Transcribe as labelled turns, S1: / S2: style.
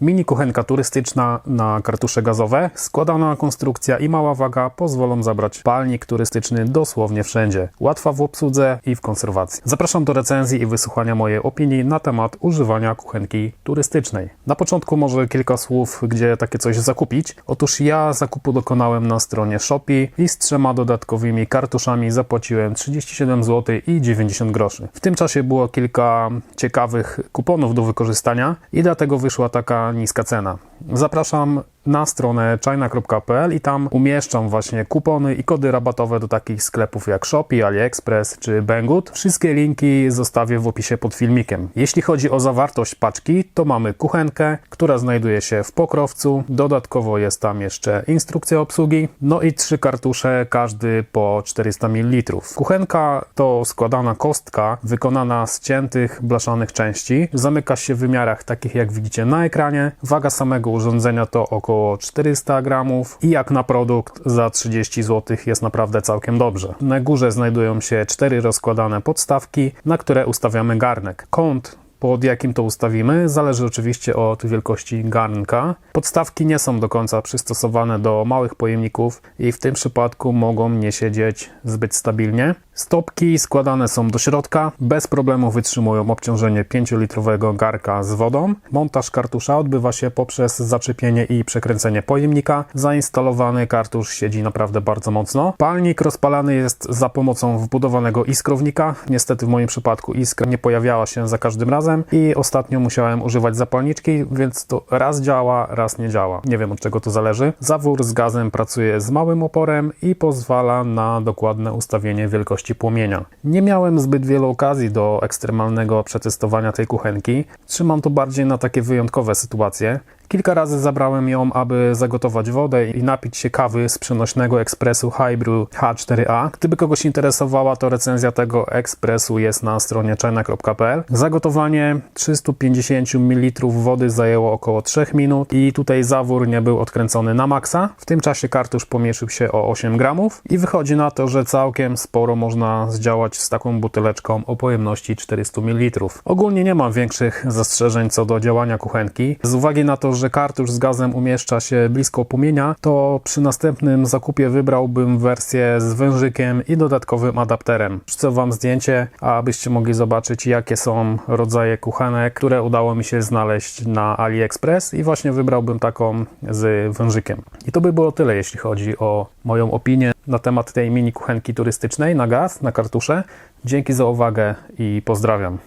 S1: Mini kuchenka turystyczna na kartusze gazowe, składana konstrukcja i mała waga pozwolą zabrać palnik turystyczny dosłownie wszędzie. Łatwa w obsłudze i w konserwacji. Zapraszam do recenzji i wysłuchania mojej opinii na temat używania kuchenki turystycznej. Na początku może kilka słów, gdzie takie coś zakupić. Otóż ja zakupu dokonałem na stronie Shopee i z trzema dodatkowymi kartuszami zapłaciłem 37 zł i 90 groszy. W tym czasie było kilka ciekawych kuponów do wykorzystania i dlatego wyszła taka niska cena. Zapraszam na stronę china.pl i tam umieszczam właśnie kupony i kody rabatowe do takich sklepów jak Shopee, AliExpress czy Banggood. Wszystkie linki zostawię w opisie pod filmikiem. Jeśli chodzi o zawartość paczki, to mamy kuchenkę, która znajduje się w pokrowcu. Dodatkowo jest tam jeszcze instrukcja obsługi, no i trzy kartusze, każdy po 400 ml. Kuchenka to składana kostka wykonana z ciętych, blaszanych części. Zamyka się w wymiarach takich jak widzicie na ekranie. Waga samego urządzenia to około 400 gramów i jak na produkt za 30 zł jest naprawdę całkiem dobrze. Na górze znajdują się cztery rozkładane podstawki, na które ustawiamy garnek. Kąt pod jakim to ustawimy, zależy oczywiście od wielkości garnka. Podstawki nie są do końca przystosowane do małych pojemników i w tym przypadku mogą nie siedzieć zbyt stabilnie. Stopki składane są do środka, bez problemu wytrzymują obciążenie 5-litrowego garka z wodą. Montaż kartusza odbywa się poprzez zaczepienie i przekręcenie pojemnika. Zainstalowany kartusz siedzi naprawdę bardzo mocno. Palnik rozpalany jest za pomocą wbudowanego iskrownika. Niestety w moim przypadku iskra nie pojawiała się za każdym razem i ostatnio musiałem używać zapalniczki, więc to raz działa, raz nie działa. Nie wiem od czego to zależy. Zawór z gazem pracuje z małym oporem i pozwala na dokładne ustawienie wielkości płomienia. Nie miałem zbyt wielu okazji do ekstremalnego przetestowania tej kuchenki. Trzymam to bardziej na takie wyjątkowe sytuacje. Kilka razy zabrałem ją, aby zagotować wodę i napić się kawy z przenośnego ekspresu Hybrew H4A. Gdyby kogoś interesowała, to recenzja tego ekspresu jest na stronie china.pl. Zagotowanie 350 ml wody zajęło około 3 minut i tutaj zawór nie był odkręcony na maksa. W tym czasie kartusz pomniejszył się o 8 gramów i wychodzi na to, że całkiem sporo można zdziałać z taką buteleczką o pojemności 400 ml. Ogólnie nie mam większych zastrzeżeń co do działania kuchenki. Z uwagi na to, że kartusz z gazem umieszcza się blisko płomienia, to przy następnym zakupie wybrałbym wersję z wężykiem i dodatkowym adapterem. Wrzucę Wam zdjęcie, abyście mogli zobaczyć jakie są rodzaje kuchenek, które udało mi się znaleźć na AliExpress i właśnie wybrałbym taką z wężykiem. I to by było tyle, jeśli chodzi o moją opinię na temat tej mini kuchenki turystycznej na gaz, na kartusze. Dzięki za uwagę i pozdrawiam.